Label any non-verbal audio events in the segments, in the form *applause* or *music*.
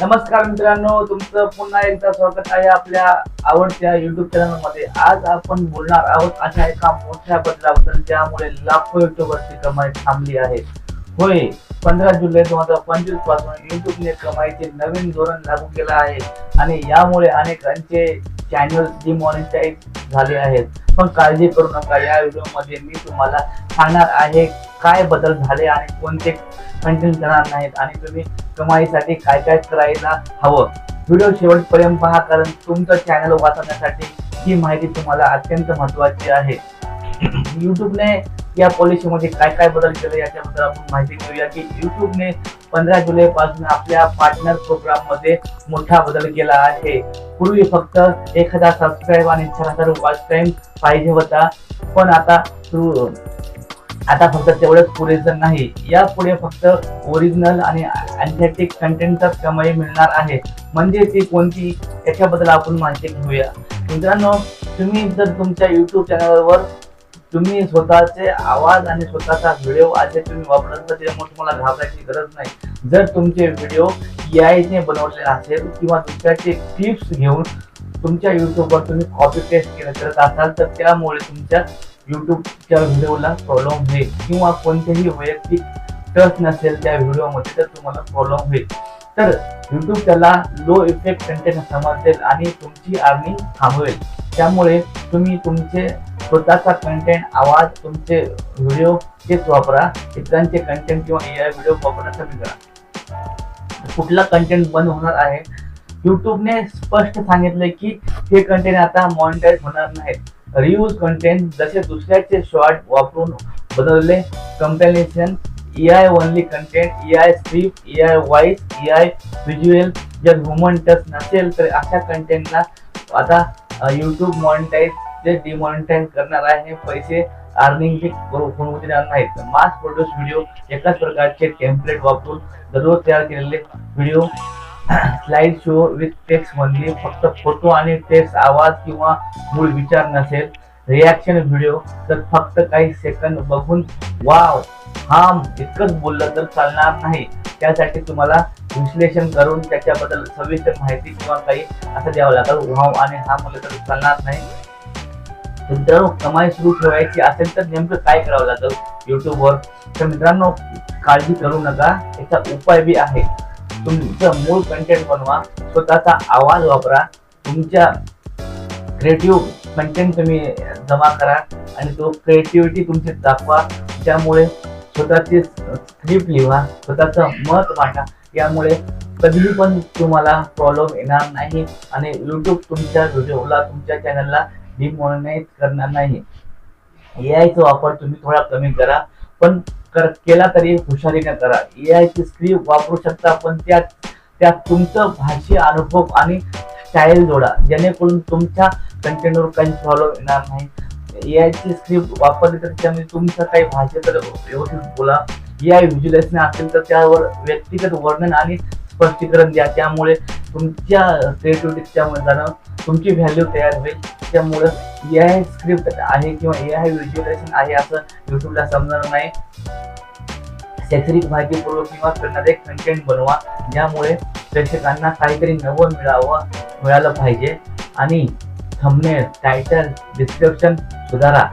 नमस्कार मित्रांनो तुमचं पुन्हा एकदा स्वागत आहे आपल्या आवडत्या युट्यूब चॅनलमध्ये. आज आपण बोलणार आहोत अशा एका मोठ्या बदलाबद्दल ज्यामुळे लाखो युट्यूबरची कमाई थांबली आहे. होय पंधरा जुलै दोन हजार पंचवीसपासून युट्यूबने कमाईचे नवीन धोरण लागू केलं आहे आणि यामुळे अनेकांचे चॅनल डिमॉनिटाईज झाले आहेत. पण काळजी करू नका या व्हिडिओमध्ये मी तुम्हाला सांगणार आहे काय बदल झाले आणि कोणते कंटेंट करणार नाहीत. आणि तुम्ही कमाईसाठी काय काय करायला हवं? व्हिडिओ शेवटपर्यंत पहा कारण तुमचं चॅनल वाचवण्यासाठी ही माहिती तुम्हाला अत्यंत महत्वाची आहे. *clears throat* युट्यूबने या पॉलिसीमध्ये काय काय बदल केले याच्याबद्दल आपण माहिती घेऊया की युट्यूबने पंधरा जुलै पासून आपल्या पार्टनर प्रोग्राममध्ये मोठा बदल केला आहे. पूर्वी फक्त एक हजार सबस्क्राईब आणि चार हजार वॉच टाइम पाहिजे होता. पण आता आता फक्त तेवढंच पुरेसं नाही यापुढे फक्त ओरिजिनल आणि अँथेटिक कंटेंटचा कमाई मिळणार आहे. म्हणजे ती कोणती याच्याबद्दल आपण माहिती घेऊया. मित्रांनो तुम्ही जर तुमच्या यूट्यूब चॅनलवर तुम्ही स्वतःचे आवाज आणि स्वतःचा व्हिडिओ असे तुम्ही वापरत तर तुम्हाला घाबरायची गरज नाही. जर तुमचे व्हिडिओ ने बनवले असेल किंवा दुसऱ्याचे टिप्स घेऊन तुमच्या युट्यूबवर तुम्ही कॉपी पेस्ट केलं करत असाल तर त्यामुळे तुमच्या युट्यूबच्या व्हिडिओला प्रॉब्लेम होईल. किंवा कोणतेही वैयक्तिक टच नसेल त्या व्हिडिओमध्ये तर तुम्हाला प्रॉब्लेम होईल. तर युट्यूब त्याला लो इफेक्ट कंटेंट समजेल आणि तुमची अर्निंग थांबवेल. त्यामुळे तुम्ही तुमचे स्वतःचा कंटेंट आवाज तुमचे व्हिडिओ तेच वापरा. इतरांचे कंटेंट किंवा ए आय व्हिडिओ वापरणं कमी करा. कुठला कंटेंट बंद होणार आहे? युट्यूबने स्पष्ट सांगितले की हे कंटेंट आता मॉनिटाईज होणार नाहीत रियूज कंटेंट जसे दुसऱ्याचे शॉर्ट वापरून बदलले. Companion A I only content A I script A I voice A I visual जर ह्युमन टच नसेल तर अशा कंटेंटला आता यूट्यूब मॉनिटाईज जे डिमॉनिटाईज करणार आहे. पैसे अर्निंग होऊ देणार नाहीत मास प्रोड्यूस व्हिडिओ एकाच प्रकारचे टेम्पलेट वापरून दररोज तयार केलेले video slide show with text म्हणजे फक्त फोटो आणि टेक्स्ट आवाज किंवा मूळ विचार नसेल रिॲक्शन व्हिडिओ तर फक्त काही सेकंद बघून वाव हा इतकंच बोललं तर चालणार नाही. त्यासाठी तुम्हाला विश्लेषण करून त्याच्याबद्दल सविस्तर माहिती किंवा काही असं द्यावं लागेल. वाव आणि हा म्हणलं तर चालणार नाही. मित्रांनो कमाई सुरू ठेवायची असेल तर नेमकं काय करावं लागेल? युट्यूबवर तर मित्रांनो काळजी करू नका. याचा उपाय बी आहे. तुमचं मूळ कंटेंट बनवा स्वतःचा आवाज वापरा तुमच्या क्रिएटिव्ह कंटेंट तुम्ही जमा करा आणि तो क्रिएटिव्हिटी तुमची दाखवा. त्यामुळे स्वतःची स्क्रिप्ट लिहा स्वतःचं मत मांडा. यामुळे कधीही पण तुम्हाला प्रॉब्लेम येणार नाही आणि युट्यूब तुमच्या व्हिडिओला तुमच्या चॅनलला डिमॉनिटाईज करणार नाही. ए आयचा वापर तुम्ही थोडा कमी करा. पण कर केला तरी हुशारीने करा. ए आयची स्क्रिप्ट वापरू शकता पण त्यात त्यात तुमचं भाषी अनुभव आणि स्टाईल जोडा. जेणेकरून तुमच्या कंटेंटवर काही प्रॉब्लेम येणार नाही. ए आयची स्क्रिप्ट वापरली तर त्यामध्ये तुमचं काही भाषेत व्यवस्थित बोला ए आय व्हिज्युअलायझेशन असेल तर त्यावर व्यक्तिगत वर्णन आणि स्पष्टीकरण द्या. त्यामुळे तुमच्या क्रिएटिव्हिटी त्यामुळे जाणं तुमची व्हॅल्यू तयार होईल. त्यामुळं ए आय स्क्रिप्ट आहे किंवा ए आय व्हिज्युअलायझेशन आहे असं युट्यूबला समजणार नाही. शैक्षणिक माहितीपूर्वक किंवा करणारे कंटेंट बनवा. ज्यामुळे प्रेक्षकांना काहीतरी नवं मिळावं मिळालं पाहिजे. आणि थंबनेल टायटल डिस्क्रिप्शन सुधारा.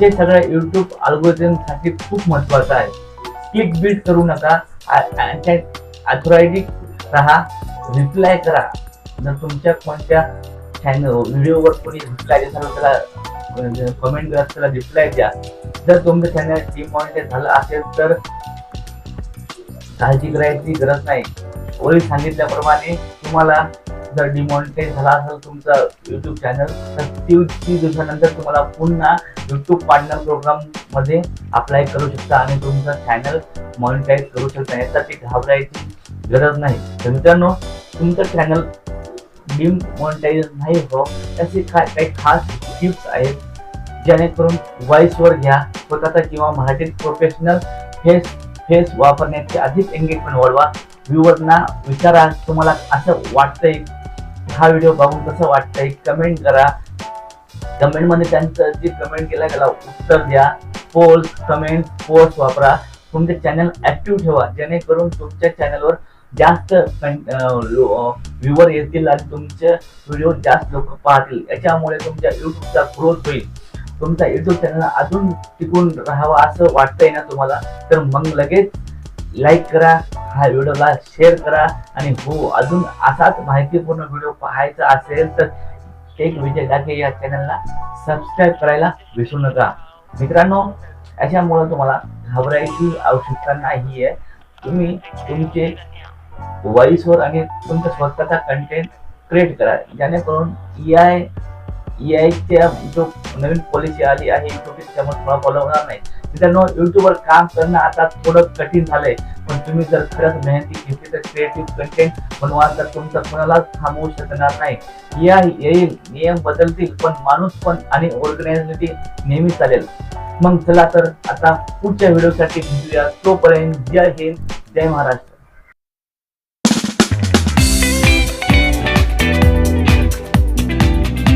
हे सगळं युट्यूब अल्गोरिझमसाठी खूप महत्वाचं आहे. क्लिक बीट करू नका. अथॉरायटिक राहा. रिप्लाय करा. जर तुमच्या कोणत्या चॅनल व्हिडिओवर कोणी रिप्लाय झालं त्याला कमेंट करा त्याला रिप्लाय द्या. जर तुमचं चॅनल डिमॉनिटाईज झालं असेल तर काळजी करायची गरज नाही. वरील सांगितल्याप्रमाणे तुम्हाला जर डिमॉनिटाईज झाला असेल तुमचा युट्यूब चॅनल तर ती दिवसानंतर तुम्हाला पुन्हा युट्यूब पार्टनर प्रोग्राममध्ये अप्लाय करू शकता आणि तुमचं चॅनल मॉनिटाईज करू शकता. यासाठी घाबरायची गरज नाही. तर मित्रांनो तुमचं चॅनल डिमॉनिटाईज नाही हो त्याचे काय काही खास टिप्स आहेत. जेणेकरून व्हॉइसवर घ्या. स्वतःचा किंवा मराठीत प्रोफेशनल फेस फेस वापरण्याचे अधिक एंगेजमेंट वाढवा. व्ह्यूवरना विचारा तुम्हाला असं वाटतंय. हा व्हिडिओ बघून कसं वाटतंय कमेंट करा. कमेंटमध्ये त्यांचं जे कमेंट केलं त्याला उत्तर द्या. पोल्स कमेंट पोस्ट वापरा. तुमचे चॅनल ॲक्टिव्ह ठेवा. जेणेकरून तुमच्या चॅनलवर जास्त व्ह्युअर येतील आणि तुमचे व्हिडिओ जास्त लोक पाहतील. याच्यामुळे तुमच्या युट्यूबचा ग्रोथ होईल. तुमचा युट्यूब चॅनल अजून टिकून राहावा असं वाटतंय ना तुम्हाला तर मग लगेच लाईक करा हा व्हिडिओला शेअर करा आणि हो अजून असाच माहितीपूर्ण व्हिडिओ पाहायचा असेल तर टेक विजय डाके या चॅनलला सबस्क्राईब करायला विसरू नका. मित्रांनो याच्यामुळे तुम्हाला घाबरायची आवश्यकता नाही आहे तुम्ही तुमचे व्हॉइसवर आणि तुमचा स्वतःचा कंटेंट क्रिएट करा. जेणेकरून ए आय ए आयच्या जो नवीन पॉलिसी आली आहे युट्यूब त्यामुळे तुम्हाला फॉलो होणार नाही. मित्रांनो युट्यूबवर काम करणं आता थोडं कठीण झालंय. पण तुम्ही जर खरंच मेहनती घेतली तर क्रिएटिव्ह कंटेंट बनवाल तर तुमचं कोणालाच थांबवू शकणार नाही. या येईल नियम बदलतील पण माणूस पण आणि ऑर्गनायझेबिलिटी नेहमी चालेल. मग चला तर आता पुढच्या व्हिडिओसाठी भेटूया. तोपर्यंत जय हिंद जय महाराष्ट्र.